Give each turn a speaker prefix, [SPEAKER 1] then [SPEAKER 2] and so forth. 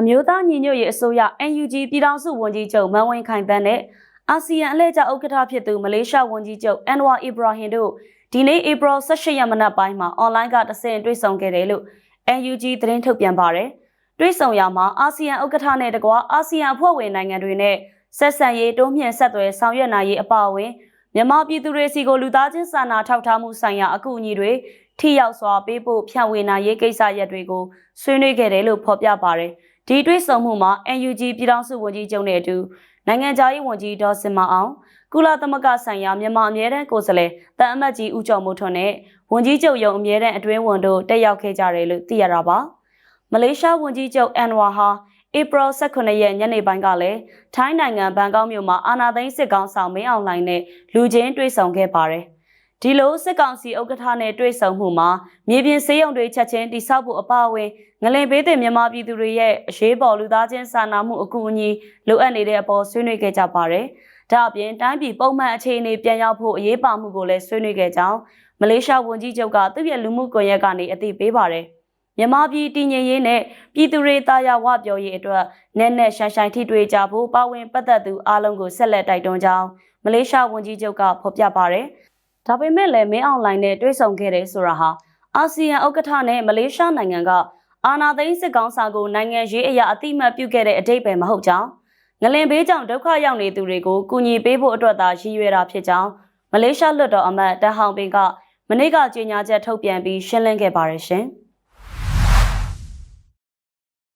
[SPEAKER 1] အမျိုးသားညီညွတ်ရေးအစိုးရ NUG ပြည်ထောင်စုဝန်ကြီးချုပ်မန်ဝင်းခိုင်တန်းနဲ့အာဆီယံအလှည့်ကျဥက္ကဋ္ဌဖြစ်သူမလေးရှားဝန်ကြီးချုပ်အန်ဝါအီဘရာဟင်တို့ဒီနေ့ဧပြီ18ရက်မနက်ပိုင်းမှာအွန်လိုင်းကတဆင့်တွေ့ဆုံခဲ့တယ်လို့ NUG သတင်းထုတ်ပြန်ပါတယ်။တွေ့ဆုံရမှာအာဆီယံဥက္ကဋ္ဌနဲ့တကွာအာဆီယံအဖွဲ့ဝင်နိုင်ငံတွေနဲ့ဆက်ဆံရေးတိုးမြှင့်ဆက်သွယ်ဆောင်ရွက်နိုင်ရေးအပါအဝင်မြန်မာပြည်သူတွေစီကိုလူသားချင်းစာနာထောက်ထားမှုဆိုင်ရာအကူအညီတွေထိရောက်စွာပေးဖို့ဖြန့်ဝေနိုင်ရေးကိစ္စရပ်တွေကိုဆွေးနွေးခဲ့တယ်လို့ဖော်ပြပါတယ်။ ဒီတွေ့ဆုံမှုမှာ NUG ပြည်ထောင်စုဝန်ကြီးချုပ်နဲ့အတူနိုင်ငံခြားရေးဝန်ကြီးဒေါ်စင်မအောင်ကုလသမဂ္ဂဆိုင်ရာမြန်မာအမြဲတမ်းကိုယ်စားလှယ်တန်အမတ်ကြီးဦးကျော်မိုးထွန်းနဲ့ဝန်ကြီးချုပ်ရုံအမြဲတမ်းအတွင်းဝန်တို့တက်ရောက်ခဲ့ကြတယ်လို့သိရတာပါ။မလေးရှားဝန်ကြီးချုပ်အန်ဝါဟာဧပြီ18ရက်ညနေပိုင်းကလည်းထိုင်းနိုင်ငံဘန်ကောက်မြို့မှာအာနာသိန်းစစ်ကောင်ဆောင်မင်းအောင်လှိုင်နဲ့လူချင်းတွေ့ဆုံခဲ့ပါတယ်။ ဒီလိုစစ်ကောင်စီဥက္ကဋ္ဌနဲ့တွေ့ဆုံမှုမှာမြေပြင်စေးရုံတွေချက်ချင်းတိစောက်ဖို့အပါအဝင်ငလင်ဘေးတင်မြန်မာပြည်သူတွေရဲ့အရေးပေါ်လူသားချင်းစာနာမှုအကူအညီလိုအပ်နေတဲ့အပေါ်ဆွေးနွေးခဲ့ကြပါတယ်။ဒါအပြင်တိုင်းပြည်ပုံမှန်အခြေအနေပြန်ရောက်ဖို့အရေးပါမှုကိုလည်းဆွေးနွေးခဲ့ကြောင်းမလေးရှားဝန်ကြီးချုပ်ကသူ့ရဲ့လူမှုကွန်ရက်ကနေအသိပေးပါတယ်။မြန်မာပြည်တည်ငြိမ်ရေးနဲ့ပြည်သူတွေတာယာဝပြောရေးအတွက်နဲ့နဲ့ရှိုင်းရှိုင်းထိတွေ့ကြဖို့ပါဝင်ပတ်သက်သူအားလုံးကိုဆက်လက်တိုက်တွန်းကြောင်းမလေးရှားဝန်ကြီးချုပ်ကဖော်ပြပါတယ်။ ဒါပေမဲ့လည်းမင်းအွန်လိုင်းနဲ့တွေ့ဆုံခဲ့တယ်ဆိုတာဟာအာဆီယံဥက္ကဋ္ဌနဲ့မလေးရှားနိုင်ငံကအာနာသိန်းစစ်ကောင်စာကိုနိုင်ငံရေးအရာအတိမတ်ပြုခဲ့တဲ့အတိတ်ပဲမဟုတ်ကြောင်းငလင်ဘေးကြောင့်ဒုက္ခရောက်နေသူတွေကိုကူညီပေးဖို့အတွက်သာရည်ရွယ်တာဖြစ်ကြောင်းမလေးရှားလွှတ်တော်အမတ်တဟောင်ပင်ကမနေ့ကကြေညာချက်ထုတ်ပြန်ပြီးရှင်းလင်းခဲ့ပါတယ်ရှင်။